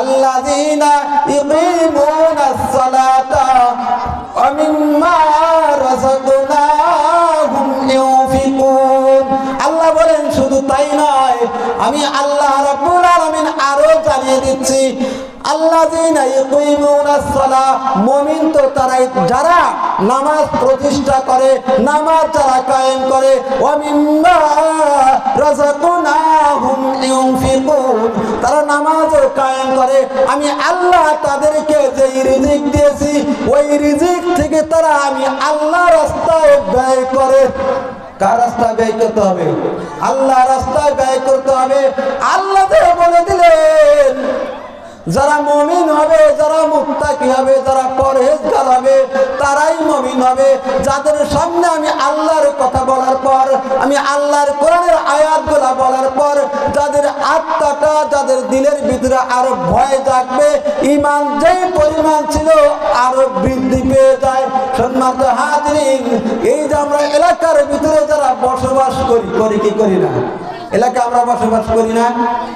আল্লাযীনা ইকিমুনাস সালাতা ওয়া মিম্মা রাযাকনাহুম ইউনফিকুন। আল্লাহ বলেন, শুধু তাই নয়, আমি আল্লাহ রাব্বুল আলামিন আরও জানিয়ে দিচ্ছি, আল্লাযীনা ইকিমুনাস সালাহ মুমিন তো তারাই, যারা নামাজ প্রতিষ্ঠা করে, নামাজ যারা কায়েম করে, ওয়া মিম্মা রাযাকনাহুম তারা নামাজও কায়েম করে। আমি আল্লাহ তাদেরকে যে রিজিক দিয়েছি, ওই রিজিক থেকে তারা আমি আল্লাহ রাস্তায় ব্যয় করে। কার রাস্তায় ব্যয় করতে হবে? আল্লাহ রাস্তায় ব্যয় করতে হবে। আল্লাহ বলে দিলেন, যারা মমিন হবে, যারা মুক্তাকি হবে, যারা পরহেজগার হবে, তারাই মমিন হবে। যাদের সামনে আমি আমি আল্লাহর কোরআনের আয়াতগুলা বলার পর যাদের আত্মাটা যাদের দিলের ভিতরে আরও ভয় জাগবে ইমান যেই পরিমাণ ছিল আরও বৃদ্ধি পেয়ে যায়। সম্মানিত হাজরিন এই যে আমরা এলাকার ভিতরে যারা বসবাস করি করি কি করি না? এলাকায় আমরা বসবাস করি না।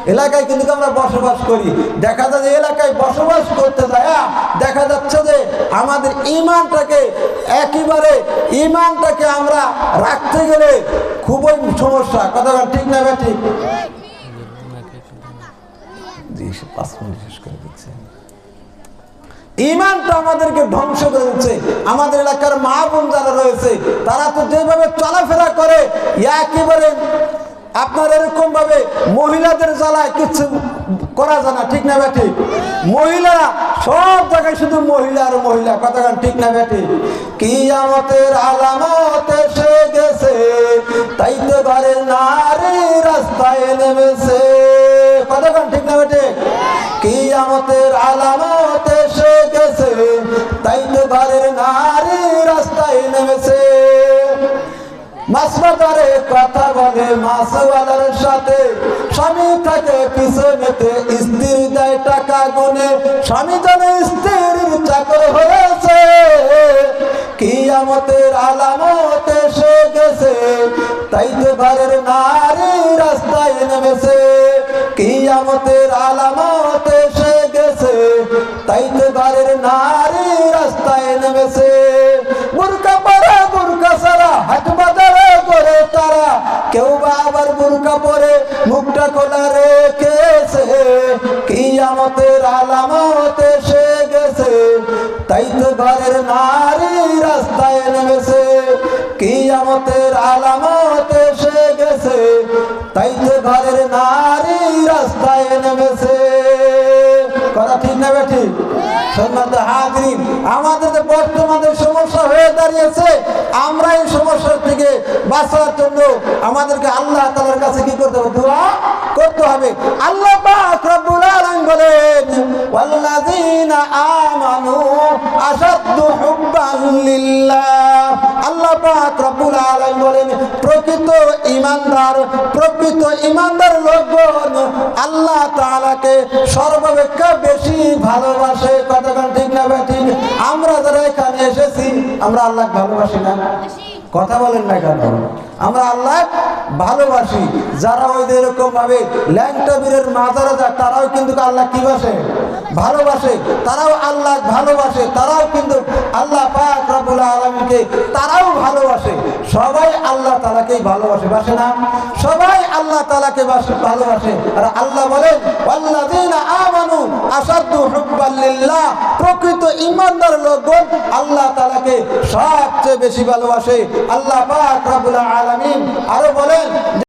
এলাকায় কিন্তু আমরা বসবাস করি। দেখা যায় যে এলাকায় বসবাস করতে যায় আহ, দেখা যাচ্ছে যে আমাদের ইমানটাকে একেবারে ইমানটাকে আমরা রাখতে গেলে খুবই সমস্যা কথা ঠিক না ঠিক? পাঁচ মিনিট শেষ করে দিচ্ছে। ইমানটা আমাদেরকে ধ্বংস করে দিচ্ছে। আমাদের এলাকার মা বোন যারা রয়েছে তারা তো যেভাবে চলাফেরা করে একেবারে আপনার এরকম ভাবে মহিলাদের জ্বালায় কিছু করা যায় না ঠিক না ব্যাটি মহিলারা সব জায়গায় শুধু মহিলা আর মহিলা কথাগান ঠিক না ব্যাটি কি আমাদের আলামত এসে গেছে। তাই তো ঘরের নারী রাস্তায় নেমেছে। কথাগান ঠিক না ব্যাটি কি আমাদের আলামত এসে গেছে। তাই তো ঘরের নারী রাস্তায় নেমেছে। মাসবাজারে কথা বলে মাসওয়ালার সাথে। স্বামী থাকে পিছনেতে স্ত্রী দেয় টাকা গুনে। স্বামী যেন স্ত্রীর চাকর হয়েছে। কিয়ামতের আলামত এসে গেছে তাই তো নারী রাস্তায় নেমেছে, কিয়ামতের আলামত এসে গেছে তাই তো নারী রাস্তায় নেমেছে। পরে সারা, হাট বাজারে করে তারা, কেউ বা আবার বুরকা পরে মুখটা খোলা রেখেছে, কিয়ামতের আলামত এসে গেছে তাই তো ঘরের নারী রাস্তায় নেমেছে। কিয়ামতের আলামত এসে গেছে। তাই তো ঘরের নারী রাস্তায় নেমেছে। কথা ঠিক না বেঠিক সম্মানিত হাজরিন, আমাদের সমস্যা হয়ে দাঁড়িয়েছে সমস্যার থেকে জন্য আমাদেরকে আল্লাহ কাছে কি করতে হবে? করতে হবে। আল্লাহ আল্লাহ পাক রব্বুল আলামিন বলেন, প্রকৃত প্রকৃত আল্লাহ তাআলাকে সর্বাপেক্ষা বেশি ভালোবাসে। কতক্ষণ ঠিক না ঠিক। আমরা যারা এখানে এসেছি, আমরা আল্লাহ ভালোবাসি না? কথা বলেন না কেন? আমরা আল্লাহ ভালোবাসি। যারা ওই যে এরকম ভাবে ল্যাংটা বীরের মাজারা যায় তারাও কিন্তু আল্লাহ কি বাসে? ভালোবাসে, তারাও আল্লাহ ভালোবাসে, তারাও কিন্তু আল্লাহ পাক রব্বুল আলমীকে তারাও ভালোবাসে। সবাই আল্লাহ তালাকেই ভালোবাসে, বাসে না? সবাই আল্লাহ তালাকে বাসে, ভালোবাসে। আর আল্লাহ বলেন আল্লাযীনা আমানু আসাদ্দু হুব্বান লিল্লাহ। প্রকৃত ঈমানদার লোকগণ আল্লাহ তাআলাকে সবচেয়ে বেশি ভালোবাসে। আল্লাহ পাক রব্বুল আলামিন আরও বলেন